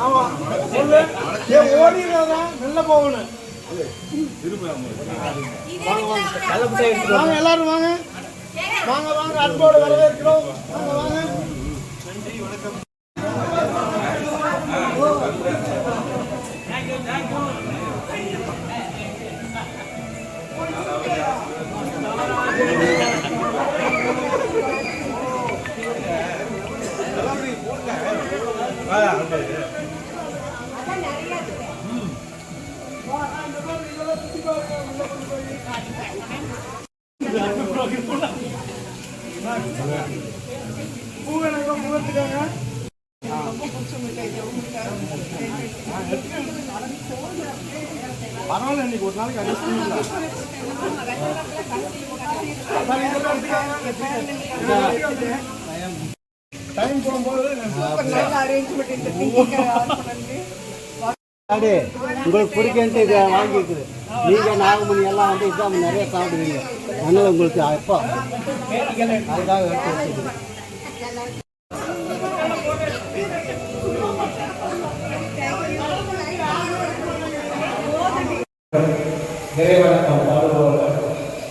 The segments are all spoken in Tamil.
ஆமா சொல்லு ஏன் ஓடிடுறதா வெளில போகணும் வாங்க எல்லாரும் வாங்க. வாங்க வாங்க அன்போடு வரவேற்கிறோம். வாங்க வாங்க. பரவாயில்ல இன்னைக்கு ஒரு நாளைக்கு அட்ஜஸ்ட் டைம் போகும்போது உங்களுக்கு பிடிக்கன்ட்டு இதை வாங்கிக்குது நீங்கள் மணி எல்லாம் வந்து இதான் நிறைய சாப்பிடுவீங்க அதனால் உங்களுக்கு எப்போ அதுக்காக எடுத்து வச்சுக்கிறேன் இறைவணக்கம் பாடுபவர்கள்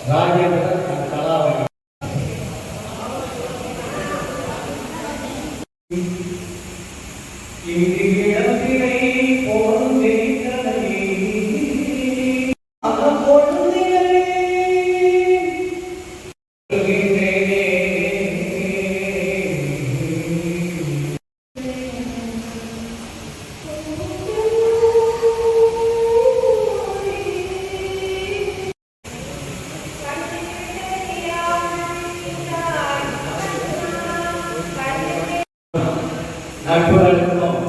ராஜேந்திரன் நட்புகளுக்கும் தன்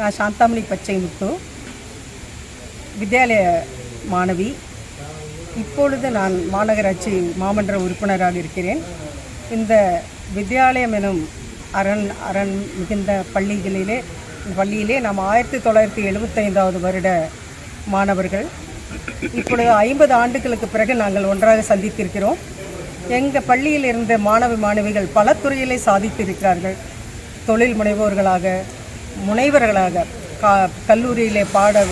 நான் சாந்தாமணி பச்சைமுத்து வித்யாலய மாணவி. இப்பொழுது நான் மாநகராட்சி மாமன்ற உறுப்பினராக இருக்கிறேன். இந்த வித்யாலயம் எனும் அரண் அரண் மிகுந்த பள்ளிகளிலே பள்ளியிலே நாம் ஆயிரத்தி தொள்ளாயிரத்தி எழுபத்தைந்தாவது வருட மாணவர்கள். இப்பொழுது ஐம்பது ஆண்டுகளுக்கு பிறகு நாங்கள் ஒன்றாக சந்தித்திருக்கிறோம். எங்கள் பள்ளியில் இருந்த மாணவ மாணவிகள் பல துறையிலே சாதித்திருக்கிறார்கள். தொழில் முனைவோர்களாக முனைவர்களாக கா கல்லூரியிலே பாட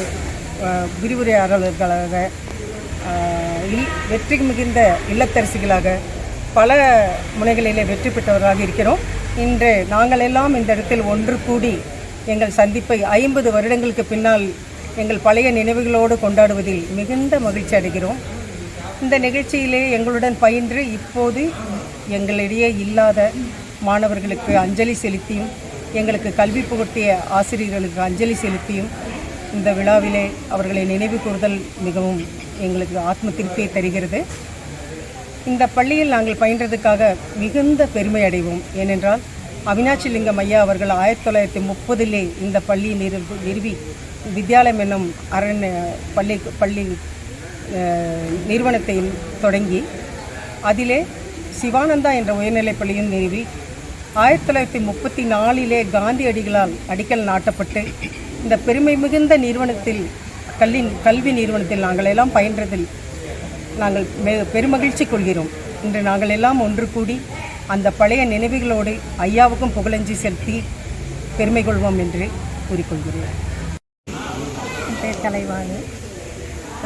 விரிவுரையாளர்களாக இல் வெற்றி மிகுந்த இல்லத்தரசிகளாக பல முனைகளிலே வெற்றி பெற்றவர்களாக இருக்கிறோம். இன்று நாங்கள் எல்லாம் இந்த இடத்தில் ஒன்று கூடி எங்கள் சந்திப்பை ஐம்பது வருடங்களுக்கு பின்னால் எங்கள் பழைய நினைவுகளோடு கொண்டாடுவதில் மிகுந்த மகிழ்ச்சி அடைகிறோம். இந்த நிகழ்ச்சியிலே எங்களுடன் பயின்று இப்போது எங்களிடையே இல்லாத மாணவர்களுக்கு அஞ்சலி செலுத்தியும் எங்களுக்கு கல்வி புகட்டிய ஆசிரியர்களுக்கு அஞ்சலி செலுத்தியும் இந்த விழாவிலே அவர்களை நினைவு கூறுதல் மிகவும் எங்களுக்கு ஆத்ம திருப்தியை தருகிறது. இந்த பள்ளியில் நாங்கள் பயின்றதுக்காக மிகுந்த பெருமை அடைவோம். ஏனென்றால் அவினாட்சி லிங்கம் ஐயா அவர்கள் ஆயிரத்தி தொள்ளாயிரத்தி முப்பதிலே இந்த பள்ளியை நிறுவி நிறுவி வித்யாலயம் என்னும் அரண் பள்ளி பள்ளி நிறுவனத்தை தொடங்கி அதிலே சிவானந்தா என்ற உயர்நிலைப் பள்ளியும் நிறுவி ஆயிரத்தி தொள்ளாயிரத்தி முப்பத்தி நாலிலே காந்தியடிகளால் அடிக்கல் நாட்டப்பட்டு இந்த பெருமை மிகுந்த நிறுவனத்தில் கல்வி கல்வி நிறுவனத்தில் நாங்கள் எல்லாம் பயின்றதில் நாங்கள் மெ- பெருமகிழ்ச்சி கொள்கிறோம். இன்று நாங்கள் எல்லாம் ஒன்று கூடி அந்த பழைய நினைவுகளோடு ஐயாவுக்கும் புகழஞ்சி செலுத்தி பெருமை கொள்வோம் என்று கூறிக்கொள்கிறேன். தலைவாணி.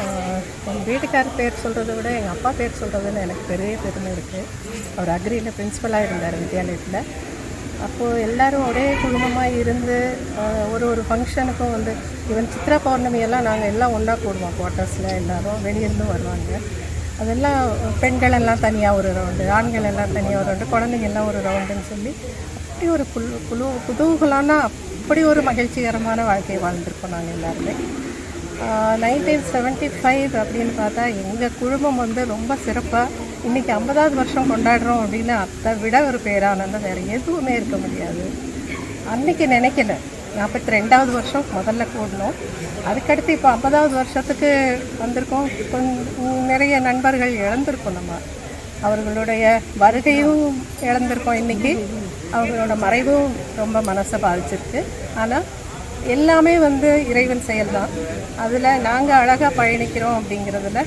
எங்கள் கலைவாணி வீட்டுக்கார் பேர் சொல்கிறத விட எங்கள் அப்பா பேர் சொல்கிறதுல எனக்கு பெரிய பெருமை இருக்குது அவர் அக்ரியில் பிரின்ஸிபலாக இருந்தார் வித்யாலயத்தில். அப்போது எல்லோரும் ஒரே குடும்பமாக இருந்து ஒரு ஒரு ஃபங்க்ஷனுக்கும் வந்து ஈவன் சித்ரா பௌர்ணமி எல்லாம் நாங்கள் எல்லாம் ஒன்றா கூடுவோம் குவார்ட்டர்ஸில் எல்லோரும் வெளியிருந்து வருவாங்க. அதெல்லாம் பெண்கள் எல்லாம் தனியாக ஒரு ரவுண்டு ஆண்கள் எல்லாம் தனியாக ஒரு ரவுண்டு குழந்தைங்க எல்லாம் ஒரு ரவுண்டுன்னு சொல்லி அப்படி ஒரு குழு குழு குதூகலான அப்படி ஒரு மகிழ்ச்சிகரமான வாழ்க்கையை வாழ்ந்திருக்கோம் நாங்கள் எல்லாருமே. நைன்டீன் செவன்ட்டி ஃபைவ் அப்படின்னு பார்த்தா எங்கள் குழுமம் வந்து ரொம்ப சிறப்பாக இன்றைக்கி ஐம்பதாவது வருஷம் கொண்டாடுறோம் அப்படின்னு அதை விட ஒரு பேரானந்தம். வேறு எதுவுமே இருக்க முடியாது. அன்னைக்கு நினைக்கல. நாற்பத்தி ரெண்டாவது வருஷம் முதல்ல கூடணும் அதுக்கடுத்து இப்போ ஐம்பதாவது வருஷத்துக்கு வந்திருக்கோம். கொஞ்சம் நிறைய நண்பர்கள் இழந்திருக்கோம் நம்ம. அவர்களுடைய வருகையும் இழந்திருக்கோம் இன்றைக்கி அவங்களோட மறைவும் ரொம்ப மனசை பாதிச்சிருக்கு. ஆனால் எல்லாமே வந்து இறைவன் செயல்தான். அதில் நாங்கள் அழகாக பயணிக்கிறோம் அப்படிங்கிறதுல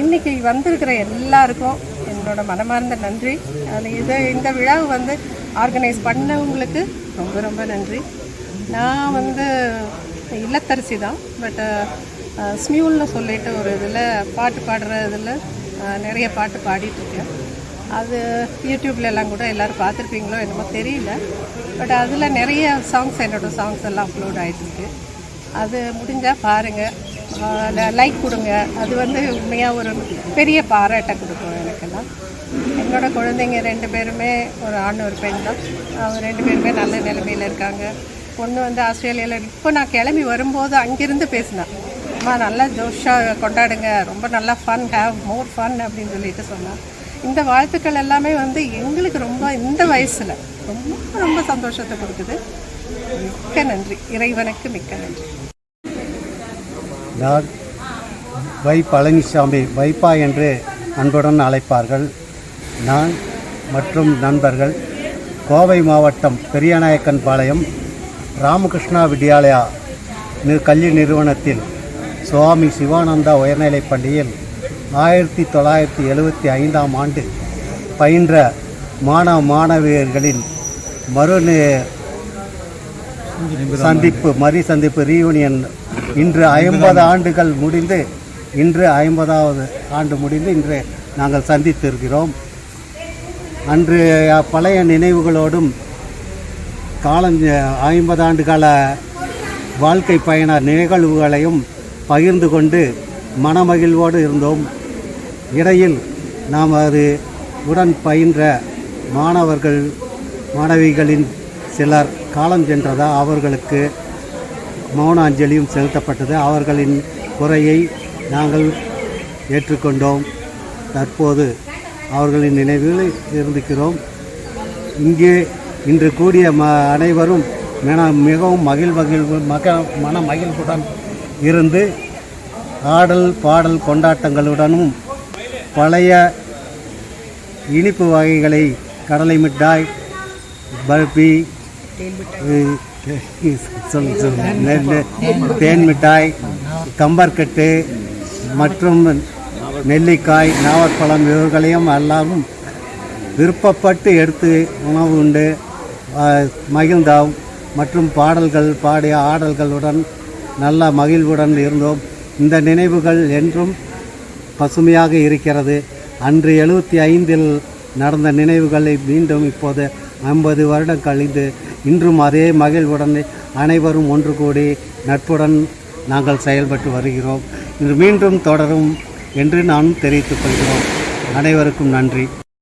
இன்றைக்கி வந்திருக்கிற எல்லாருக்கும் என்னோட மனமார்ந்த நன்றி. அது இதை இந்த விழாவை வந்து ஆர்கனைஸ் பண்ணவங்களுக்கு ரொம்ப ரொம்ப நன்றி. நான் வந்து இல்லத்தரசி தான் பட் ஸ்மியூல்னு சொல்லிட்டு ஒரு இதில் பாட்டு பாடுற இதில் நிறைய பாட்டு பாடிட்டுருக்கேன் அது யூடியூப்ல எல்லாம் கூட எல்லோரும் பார்த்துருப்பீங்களோ என்னமோ தெரியல. பட் அதில் நிறைய சாங்ஸ் என்னோடய சாங்ஸ் எல்லாம் அப்லோட் ஆகிட்டுருக்கு அது முடிஞ்சால் பாருங்கள் லைக் கொடுங்க. அது வந்து உண்மையாக ஒரு பெரிய பாராட்டை கொடுக்கும் எனக்கெல்லாம். என்னோட குழந்தைங்க ரெண்டு பேருமே ஒரு ஆண் ஒரு பெண் தான். அவங்க ரெண்டு பேருமே நல்ல நிலைமையில் இருக்காங்க. பொண்ணு வந்து ஆஸ்திரேலியாவில் இப்போ நான் கிளம்பி வரும்போது அங்கேருந்து பேசினேன் அம்மா நல்லா ஜோஷாக கொண்டாடுங்க. ரொம்ப நல்லா ஃபன் ஹேவ் மோர் ஃபன் அப்படின்னு சொல்லிட்டு சொன்னான் இந்த வாழ்த்துக்கள் எல்லாமே வந்து எங்களுக்கு ரொம்ப இந்த வயசில் ரொம்ப ரொம்ப சந்தோஷத்தை கொடுக்குது. மிக்க நன்றி. இறைவனுக்கு மிக்க நன்றி. நான் வை பழனிசாமி வைப்பா என்று அன்புடன் அழைப்பார்கள். நான் மற்றும் நண்பர்கள் கோவை மாவட்டம் பெரியநாயக்கன் பாளையம் ராமகிருஷ்ணா வித்யாலயா நி- கல்வி நிறுவனத்தில் சுவாமி சிவானந்தா உயர்நிலைப் பள்ளியில் ஆயிரத்தி தொள்ளாயிரத்தி எழுபத்தி ஐந்தாம் ஆண்டு பயின்ற மாணவ மாணவியர்களின் மறு சந்திப்பு மறு சந்திப்பு ரீயூனியன் இன்று ஐம்பது ஆண்டுகள் முடிந்து இன்று ஐம்பதாவது ஆண்டு முடிந்து இன்று நாங்கள் சந்தித்திருக்கிறோம். அன்று பழைய நினைவுகளோடும் காலஞ்ச ஐம்பது ஆண்டு கால வாழ்க்கை பயண நிகழ்வுகளையும் பகிர்ந்து கொண்டு மனமகிழ்வோடு இருந்தோம். இடையில் நாம் அது உடன் பயின்ற மாணவர்கள் மாணவிகளின் சிலர் காலம் சென்றதா அவர்களுக்கு மௌன அஞ்சலியும் செலுத்தப்பட்டது. அவர்களின் குறையை நாங்கள் ஏற்றுக்கொண்டோம். தற்போது அவர்களின் நினைவில் இருந்திருக்கிறோம். இங்கே இன்று கூடிய ம அனைவரும் மிகவும் மகிழ் மகிழ்வு மக மன மகிழ்வுடன் இருந்து ஆடல் பாடல் கொண்டாட்டங்களுடனும் பழைய இனிப்பு வகைகளை கடலை மிட்டாய் பர்பி சொல் தேன் மிட்டாய் கம்பர்கட்டு மற்றும் நெல்லிக்காய் நாவற்பழம் இவர்களையும் எல்லாரும் விருப்பப்பட்டு எடுத்து உணவு உண்டு. மகிழ்ந்தோம் மற்றும் பாடல்கள் பாடிய ஆடல்களுடன் நல்ல மகிழ்வுடன் இருந்தோம். இந்த நினைவுகள் என்றும் பசுமையாக இருக்கிறது. அன்று எழுபத்தி ஐந்தில் நடந்த நினைவுகளை மீண்டும் இப்போது ஐம்பது வருடம் கழிந்து இன்றும் அதே மகிழ்வுடன் அனைவரும் ஒன்று கூடி நட்புடன் நாங்கள் செயல்பட்டு வருகிறோம். இன்று மீண்டும் தொடரும் என்று நான் தெரிவித்துக் கொள்கிறோம். அனைவருக்கும் நன்றி.